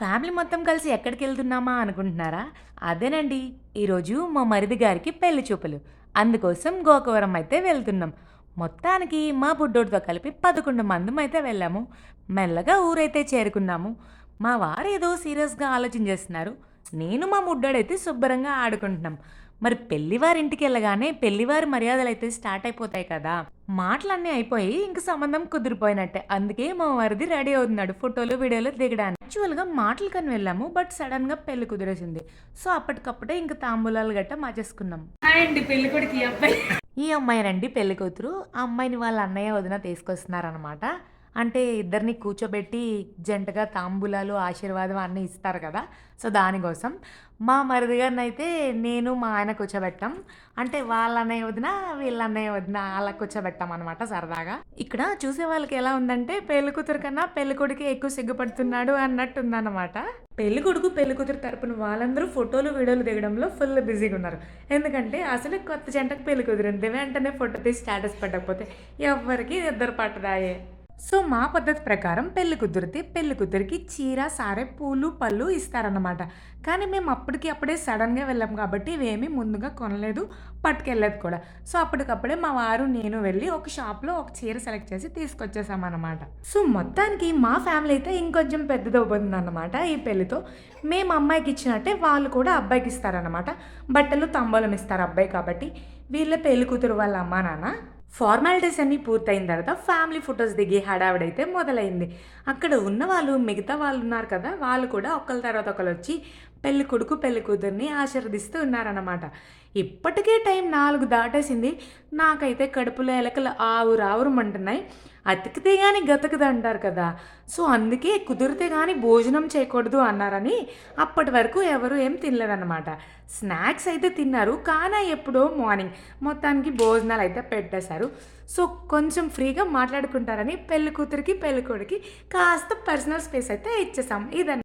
Family మొత్తం కలిసి ఎక్కడికి వెళ్తున్నామా అనుకుంటున్నారా? అదేనండి. ఈరోజు మా మరిది గారికి పెళ్ళి చూపులు. అందుకోసం గోకవరం అయితే వెళ్తున్నాం. మొత్తానికి మా బుడ్డోడితో కలిపి పదకొండు మంది అయితే వెళ్ళాము. మెల్లగా ఊరైతే చేరుకున్నాము. మా వారు ఏదో సీరియస్గా ఆలోచన చేస్తున్నారు. నేను మా ముడ్డోడైతే శుభ్రంగా ఆడుకుంటున్నాం. మరి పెళ్ళివారింటికి వెళ్ళగానే పెళ్ళివారి మర్యాదలు అయితే స్టార్ట్ అయిపోతాయి కదా? మాటలన్నీ అయిపోయి ఇంక సంబంధం కుదిరిపోయినట్టే. అందుకే మా వారిది రెడీ అవుతున్నాడు ఫోటోలు వీడియోలు దిగడానికి. యాక్చువల్గా మాటలు కని వెళ్ళాము బట్ సడన్గా పెళ్ళి కుదిరేసింది. సో అప్పటికప్పుడే ఇంక తాంబూలాలు గట్ట మార్చేసుకున్నాం. అండి పెళ్ళి కొడుకు ఈ అబ్బాయి ఈ అమ్మాయి రండి పెళ్ళి కూతురు. ఆ అమ్మాయిని వాళ్ళ అన్నయ్య వదిన తీసుకొస్తున్నారనమాట అంటే ఇద్దరిని కూర్చోబెట్టి జంటగా తాంబూలాలు ఆశీర్వాదం అన్నీ ఇస్తారు కదా. సో దానికోసం. మా మరిది గారిని అయితే నేను మా ఆయన కూర్చోబెట్టాం. అంటే వాళ్ళ అన్నయ్య వదిన వీళ్ళ అన్నయ్య వదిన అలా కూర్చోబెట్టాం అనమాట సరదాగా. ఇక్కడ చూసే వాళ్ళకి ఎలా ఉందంటే పెళ్ళి కూతురు కన్నా పెళ్ళి కొడుకు ఎక్కువ సిగ్గుపడుతున్నాడు అన్నట్టు ఉందన్నమాట పెళ్ళి కొడుకు పెళ్ళి కూతురు తరపున వాళ్ళందరూ ఫోటోలు వీడియోలు దిగడంలో ఫుల్ బిజీగా ఉన్నారు. ఎందుకంటే అసలు కొత్త జంటకు పెళ్ళి కుదిరింది వెంటనే ఫోటో తీసి స్టేటస్ పెట్టకపోతే ఎవరికి ఇద్దరు పట్టదాయే. సో మా పద్ధతి ప్రకారం పెళ్ళి కుదిరితే పెళ్ళి కుదిరికి చీర సారె పూలు పళ్ళు ఇస్తారన్నమాట. కానీ మేము అప్పటికి అప్పుడే సడన్గా వెళ్ళాం కాబట్టి ఇవేమీ ముందుగా కొనలేదు పట్టుకెళ్ళలేదు కూడా. సో అప్పటికప్పుడే మా వారు నేను వెళ్ళి ఒక షాప్లో ఒక చీర సెలెక్ట్ చేసి తీసుకొచ్చేసామన్నమాట. సో మొత్తానికి మా ఫ్యామిలీ అయితే ఇంకొంచెం పెద్దదవుతుందన్నమాట ఈ పెళ్ళితో. మేము అమ్మాయికి ఇచ్చినట్టే వాళ్ళు కూడా అబ్బాయికి ఇస్తారన్నమాట. బట్టలు తంబోలం ఇస్తారు అబ్బాయి కాబట్టి. వీళ్ళ పెళ్ళి కూతురు వాళ్ళ అమ్మా నాన్న ఫార్మాలిటీస్ అన్నీ పూర్తయిన తర్వాత ఫ్యామిలీ ఫొటోస్ దిగి హడావిడైతే మొదలైంది. అక్కడ ఉన్న వాళ్ళు మిగతా వాళ్ళు ఉన్నారు కదా వాళ్ళు కూడా ఒకళ్ళ తర్వాత ఒకరు వచ్చి పెళ్ళి కొడుకు పెళ్ళి కూతుర్ని ఆశీర్వదిస్తూ ఉన్నారన్నమాట. ఇప్పటికే టైం నాలుగు దాటేసింది. నాకైతే కడుపులో ఎలకలు ఆవురు మంటున్నాయి. అతికితే కానీ గతకదు అంటారు కదా. సో అందుకే కుదిరితే కానీ భోజనం చేయకూడదు అన్నారని అప్పటి వరకు ఎవరు ఏం తినలేదన్నమాట. స్నాక్స్ అయితే తిన్నారు. కానీ ఎప్పుడో మార్నింగ్ మొత్తానికి భోజనాలు అయితే పెట్టేశారు. సో కొంచెం ఫ్రీగా మాట్లాడుకుంటారని పెళ్ళి కూతురికి పెళ్ళి కొడుకి కాస్త పర్సనల్ స్పేస్ అయితే ఇచ్చేసాం ఇదన్న